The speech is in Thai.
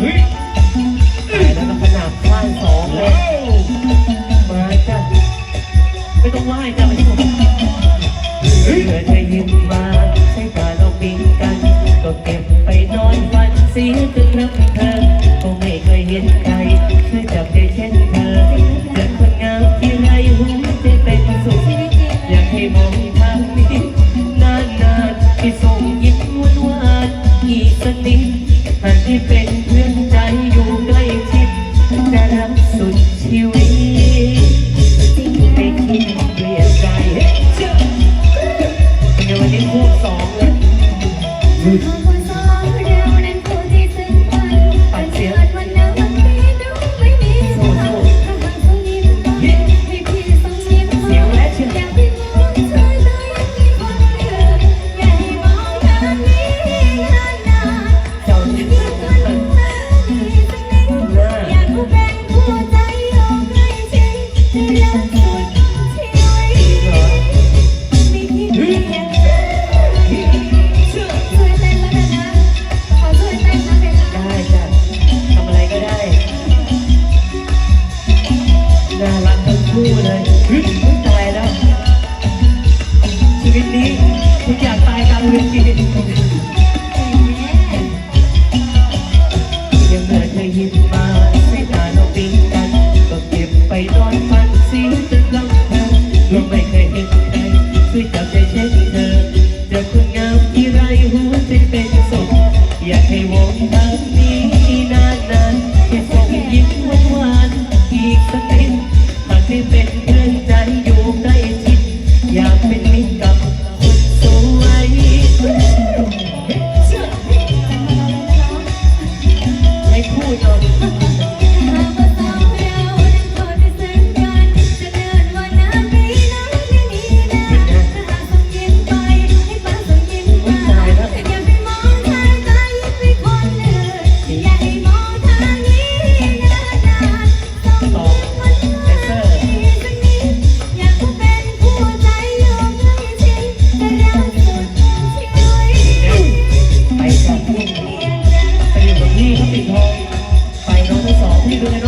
เฮ้ยแล้วขนาดข้างสองเลย มาจ้ะไม่ต้องไหว้จ้าไม่ต้องเหลือใจยิ้มมา เพื่อนใจอยู่ใกล้ชิดจะรสุดชีวิตไม่คิดเปลี่ยนใจเดี๋วันนี้พูดสองเลย รักทั้งคู่เลยฮึไม่ตายแล้ว ชีวิตนี้ทุกอย่างตายตามเวทียังเหลือเธอยิ้มมาสายตาเราปิ๊งกันก็เก็บไปนอนฝันสิ we go. y